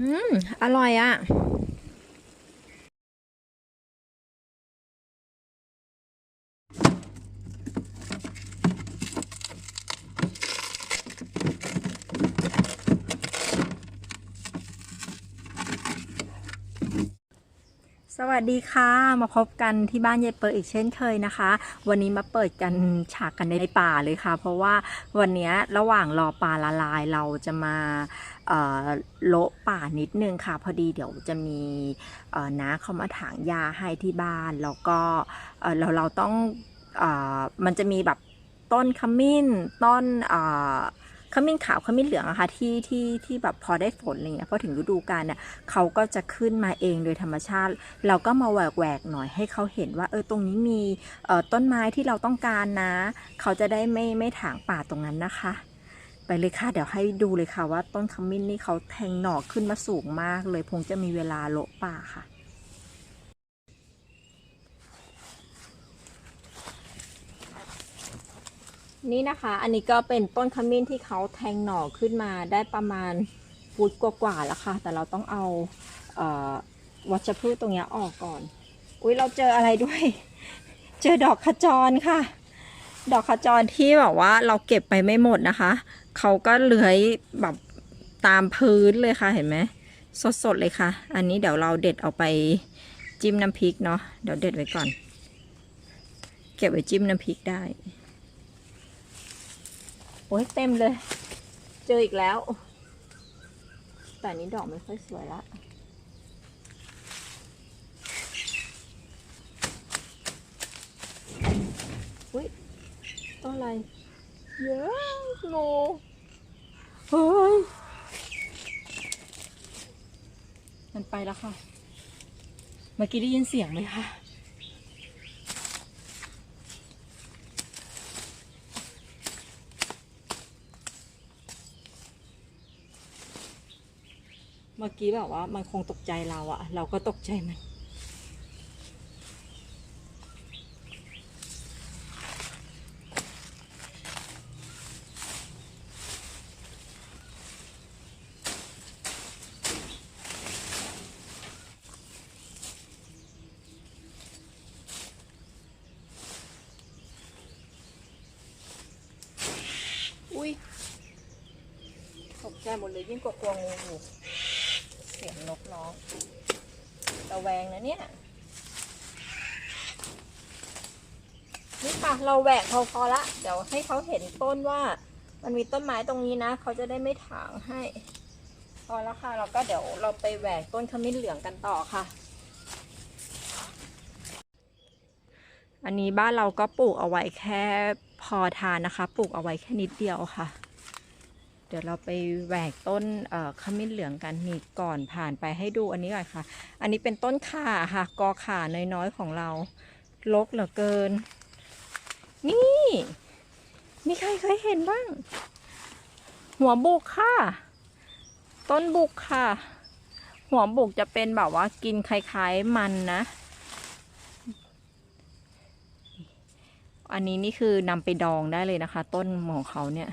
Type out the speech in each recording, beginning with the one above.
อืม อร่อยอะ่ะ สวัสดีค่ะ มาพบกันที่บ้านยายเปิดอีกเช่นเคยนะคะ วันนี้มาเปิดกันฉากกันในป่าเลยค่ะ เพราะว่าวันนี้ระหว่างรอปลาละลายเราจะมาเอ่อโละป่านิดนึงค่ะ พอดีเดี๋ยวจะมีน้าเขามาถางหญ้าให้ที่บ้าน แล้วก็เอ่อเราเราต้องอมันจะมีแบบต้นขมิ้นต้นอ ขมิ้นขาวขมิ้นเหลืองอะค่ะที่ที่ที่แบบพอได้ฝนอะไรเงี้ยพอถึงฤดูกาลเนี่ยเขาก็จะขึ้นมาเองโดยธรรมชาติ เราก็มาแหวกแหวกๆหน่อยให้เขาเห็นว่าเออตรงนี้มีเอ่อต้นไม้ที่เราต้องการนะ เขาจะได้ไม่ไม่ถางป่าตรงนั้นนะคะ ไปเลยค่ะเดี๋ยวให้ดูเลยค่ะว่าต้นขมิ้นนี่เขาแทงหน่อขึ้นมาสูงมากเลยคงจะมีเวลาโละป่าค่ะ นี่นะคะ อันนี้ก็เป็นต้นขมิ้นที่เขาแทงหน่อขึ้นมาได้ประมาณฟุตกว่าๆแล้วค่ะ แต่เราต้องเอาเออวัชพืชตรงนี้ออกก่อน อุ้ยเราเจออะไรด้วย เจอดอกขจรค่ะ ดอกขจรที่แบบว่าเราเก็บไปไม่หมดนะคะ เขาก็เลื้อยแบบตามพื้นเลยค่ะ เห็นไหมสดๆเลยค่ะ อันนี้เดี๋ยวเราเด็ดเอาไปจิ้มน้ำพริกเนาะ เดี๋ยวเด็ดไว้ก่อน เก็บไว้จิ้มน้ำพริกได้ โอ้ยเต็มเลย เจออีกแล้ว แต่นี้ดอกไม่ค่อยสวยละอุ้ยต้นอะไร เยอะโนเฮ้ย มันไปแล้วค่ะ เมื่อกี้ได้ยินเสียงไหมคะ เมื่อกี้แบบว่ามันคงตกใจเราอะเราก็ตกใจมันอุ้ยตกใจหมดเลยยิ่งกว่ากลัวงูอยู่ นกร้องระแวงนะเนี่ย นี่ค่ะ เราแหวกพอพอละ เดี๋ยวให้เขาเห็นต้นว่า มันมีต้นไม้ตรงนี้นะ เขาจะได้ไม่ถางให้ พอแล้วค่ะ เราก็เดี๋ยวเราไปแหวกต้นขมิ้นเหลืองกันต่อค่ะ อันนี้บ้านเราก็ปลูกเอาไว้แค่พอทานนะคะ ปลูกเอาไว้แค่นิดเดียวค่ะ เดี๋ยวเราไปแหวกต้นขมิ้นเหลืองกันนี่ก่อนผ่านไปให้ดูอันนี้ก่อนค่ะ อันนี้เป็นต้นข่าค่ะ กอข่าน้อยๆของเราลกเหลือเกิน นี่มีใครเคยเห็นบ้าง หัวบุกค่ะ ต้นบุกค่ะ หัวบุกจะเป็นแบบว่ากินคล้ายๆมันนะ อันนี้นี่คือนำไปดองได้เลยนะคะ ต้นของเขาเนี่ย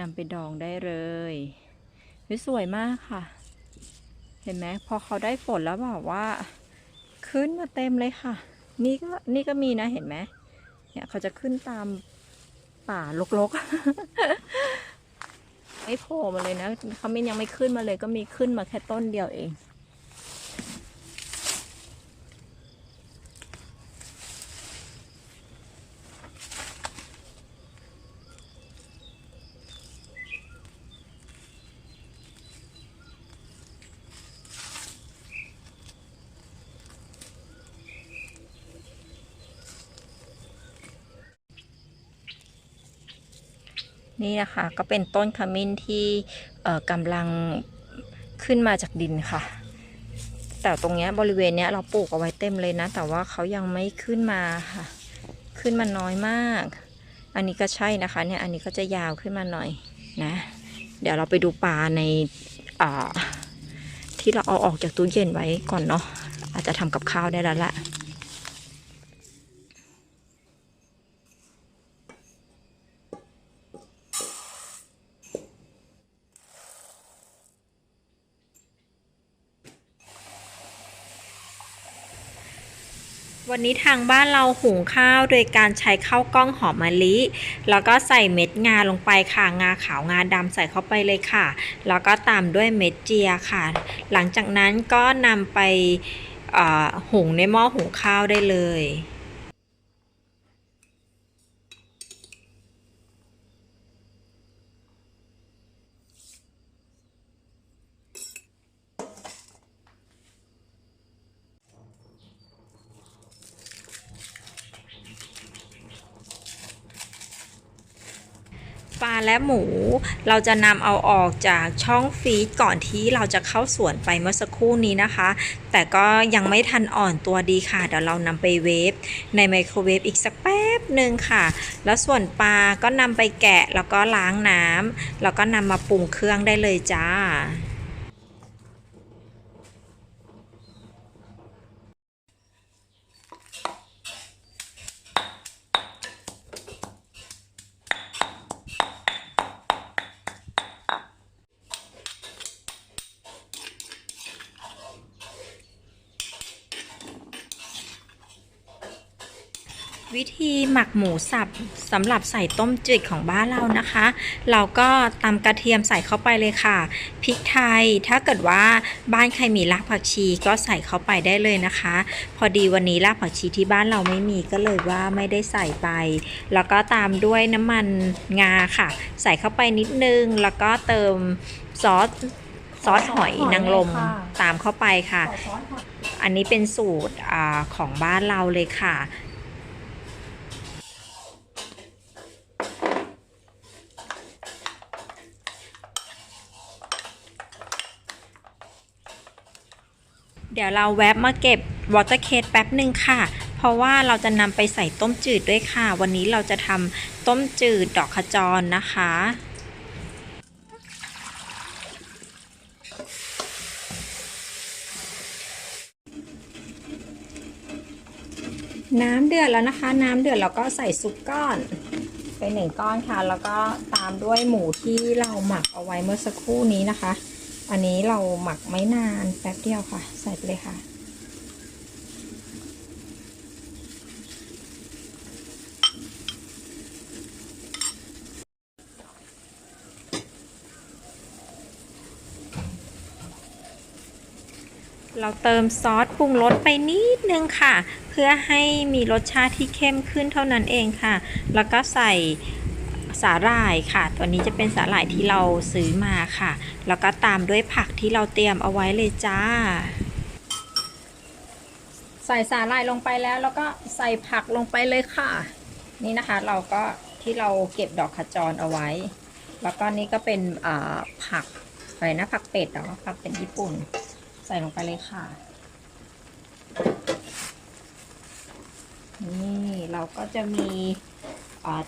นำไปดองได้เลยสวยมากค่ะ เห็นไหมพอเขาได้ฝนแล้วแบบว่า ขึ้นมาเต็มเลยค่ะ นี่ก็นี่ก็มีนะเห็นไหมเนี่ยเขาจะขึ้นตามป่ารกๆไม่โผล่มาเลยนะเขาไม่ยังไม่ขึ้นมาเลย ก็มีขึ้นมาแค่ต้นเดียวเอง นี่นะคะก็เป็นต้นขมิ้นที่กำลังขึ้นมาจากดินค่ะ แต่ตรงเนี้ยบริเวณเนี้ยเราปลูกเอาไว้เต็มเลยนะ แต่ว่าเขายังไม่ขึ้นมาค่ะ ขึ้นมาน้อยมาก อันนี้ก็ใช่นะคะเนี่ยอันนี้ก็จะยาวขึ้นมาหน่อยนะ เดี๋ยวเราไปดูปลาในที่เราเอาออกจากตู้เย็นไว้ก่อนเนาะอาจจะทำกับข้าวได้แล้วละ วันนี้ทางบ้านเราหุงข้าวโดยการใช้ข้าวกล้องหอมมะลิ แล้วก็ใส่เม็ดงาลงไปค่ะ งาขาวงาดำใส่เข้าไปเลยค่ะ แล้วก็ตามด้วยเม็ดเจียค่ะ หลังจากนั้นก็นำไปหุงในหม้อหุงข้าวได้เลย ปลาและหมู เราจะนำเอาออกจากช่องฟีดก่อนที่เราจะเข้าสวนไปเมื่อสักครู่นี้นะคะ แต่ก็ยังไม่ทันอ่อนตัวดีค่ะ เดี๋ยวเรานำไปเวฟในไมโครเวฟอีกสักแป๊บหนึ่งค่ะ แล้วส่วนปลาก็นำไปแกะแล้วก็ล้างน้ำแล้วก็นำมาปรุงเครื่องได้เลยจ้า วิธีหมักหมูสับสำหรับใส่ต้มจืดของบ้านเรานะคะ เราก็ตำกระเทียมใส่เข้าไปเลยค่ะพริกไทยถ้าเกิดว่าบ้านใครมีรากผักชีก็ใส่เข้าไปได้เลยนะคะ พอดีวันนี้รากผักชีที่บ้านเราไม่มีก็เลยว่าไม่ได้ใส่ไป แล้วก็ตามด้วยน้ำมันงาค่ะ ใส่เข้าไปนิดนึง แล้วก็เติมซอสซอสหอยนางรมตามเข้าไปค่ะ อันนี้เป็นสูตรอาของบ้านเราเลยค่ะ เดี๋ยวเราแวบมาเก็บวอเตอร์เคสแป๊บหนึ่งค่ะ เพราะว่าเราจะนำไปใส่ต้มจืดด้วยค่ะ วันนี้เราจะทำต้มจืดดอกขจรนะคะ น้ำเดือดแล้วนะคะ น้ำเดือดเราก็ใส่ซุปก้อนไปหนึ่งก้อนค่ะ แล้วก็ตามด้วยหมูที่เราหมักเอาไว้เมื่อสักครู่นี้นะคะ อันนี้เราหมักไม่นานแป๊บเดียวค่ะ ใส่ไปเลยค่ะ เราเติมซอสปรุงรสไปนิดนึงค่ะ เพื่อให้มีรสชาติที่เข้มขึ้นเท่านั้นเองค่ะ แล้วก็ใส่ สาหร่ายค่ะ ตัวนี้จะเป็นสาหร่ายที่เราซื้อมาค่ะ แล้วก็ตามด้วยผักที่เราเตรียมเอาไว้เลยจ้า ใส่สาหร่ายลงไปแล้ว แล้วก็ใส่ผักลงไปเลยค่ะ นี่นะคะเราก็ที่เราเก็บดอกขจรเอาไว้ แล้วก็นี่ก็เป็นผักอะไรนะผักเป็ดเหรอผักเป็นญี่ปุ่น ใส่ลงไปเลยค่ะ นี่เราก็จะมี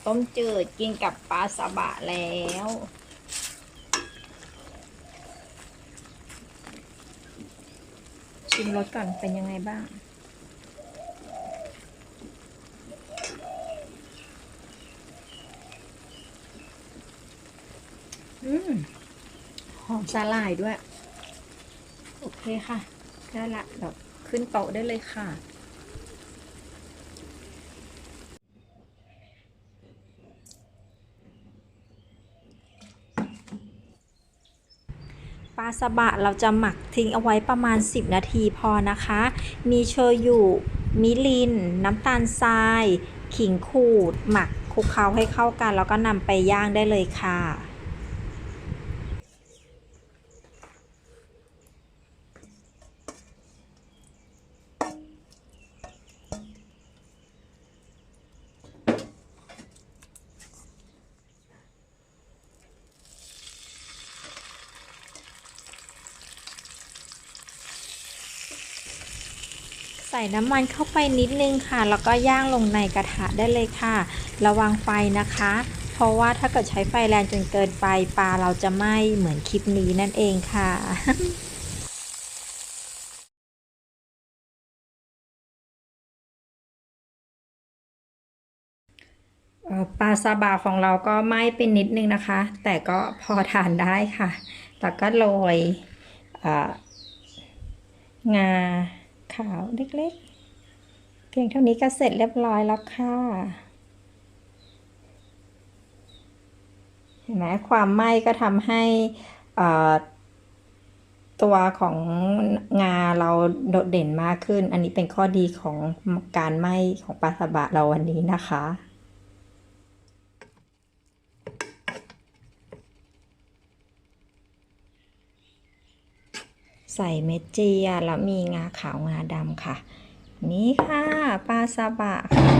ต้มจืดกินกับปลาซาบะแล้ว ชิมรสก่อนเป็นยังไงบ้าง อืม หอมสาหร่ายด้วย โอเคค่ะได้ละเดี๋ยวขึ้นโต๊ะได้เลยค่ะาสบะเราจะหมักทิ้งเอาไว้ประมาณ 10 นาทีพอนะคะ มีโชยุมิลิน น้ำตาลทราย ขิงขูด หมักคลุกเคล้าให้เข้ากัน แล้วก็นำไปย่างได้เลยค่ะ ใส่น้ำมันเข้าไปนิดนึงค่ะ แล้วก็ย่างลงในกระทะได้เลยค่ะ ระวังไฟนะคะ เพราะว่าถ้าเกิดใช้ไฟแรงจนเกินไปปลาเราจะไหม้เหมือนคลิปนี้นั่นเองค่ะปลาซาบะของเราก็ไหม้เป็นนิดนึงนะคะ แต่ก็พอทานได้ค่ะ แล้วก็โรยงา ขาวเล็กพียงเท่านี้ก็เสร็จเรียบร้อยแล้วค่ะ เห็นไหมความไหม้ก็ทำให้ตัวของงาเราโดดเด่นมากขึ้น อันนี้เป็นข้อดีของการไหม้ของปลาสบะเราวันนี้นะคะ ใส่เม็ดเจียแล้วมีงาขาวงาดำค่ะ นี่ค่ะปลาซาบะค่ะ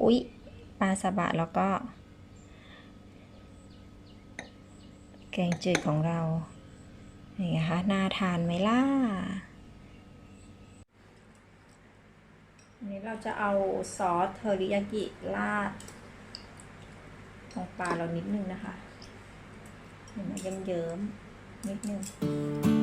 อุ๊ยปลาซาบะแล้วก็ แกงจืดของเราอย่างไงคะน่าทานไหมล่ะอันนี้เราจะเอาซอสเทอริยากิราดตรงปลาเรานิดนึงนะคะเห็นไหมเยิ้มๆนิดนึง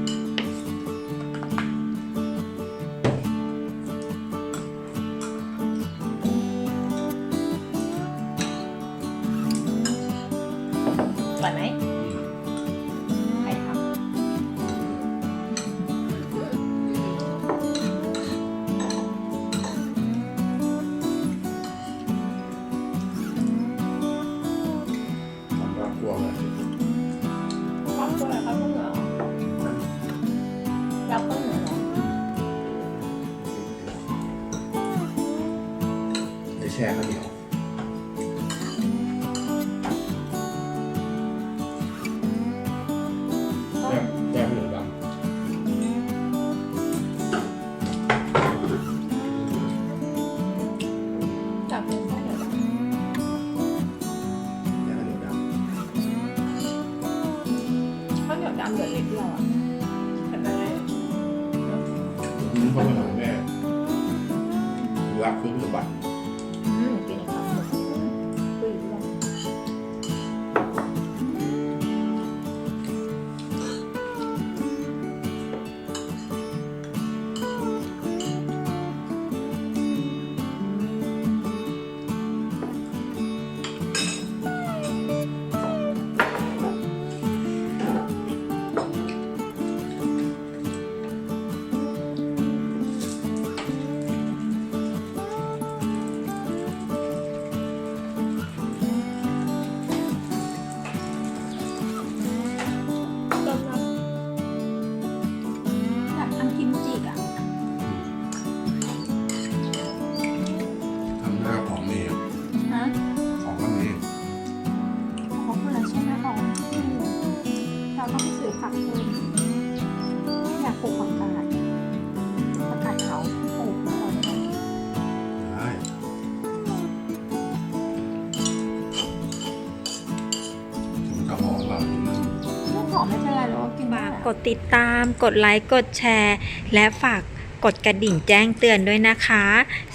กหอมไม่เป็นไรหรอกกินได้ฝากกดติดตาม กดไลค์ กดแชร์ และฝากกดกระดิ่งแจ้งเตือนด้วยนะคะ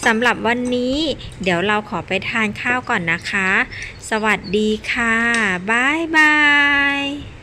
สำหรับวันนี้ เดี๋ยวเราขอไปทานข้าวก่อนนะคะ สวัสดีค่ะ บ๊ายบาย